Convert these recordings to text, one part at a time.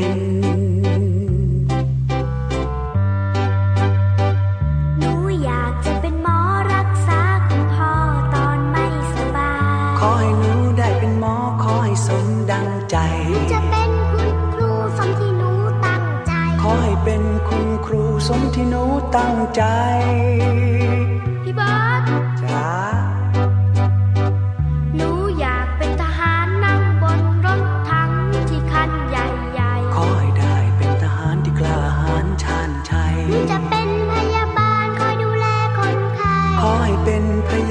สบายขอให้หนูได้เป็นหมอขอให้สมดังใจจะเป็นคุณครูสมที่หนูตั้งใจ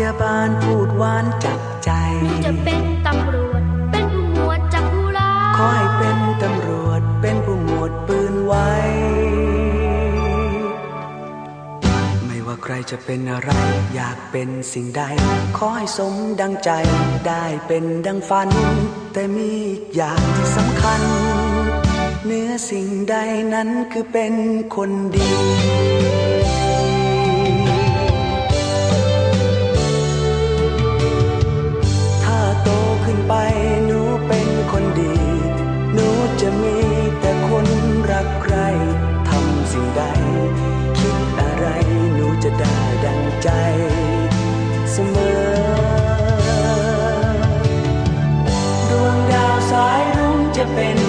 ยาบาลพูดหวานจับใจ หนูจะเป็นตำรวจ เป็นผู้หมวดจับผู้ร้าขอให้เป็นตำรวจ เป็นผู้หมวดปืนไว้ ไม่ว่าใครจะเป็นอะไร อยากเป็นสิ่งใด ขอให้สมดังใจ ได้เป็นดังฝัน แต่มีอีกอย่างที่สำคัญเนื้อสิ่งใดนั้นคือเป็นคนดี ใจเสมอ ดวงดาวสายรุ้งจะเป็น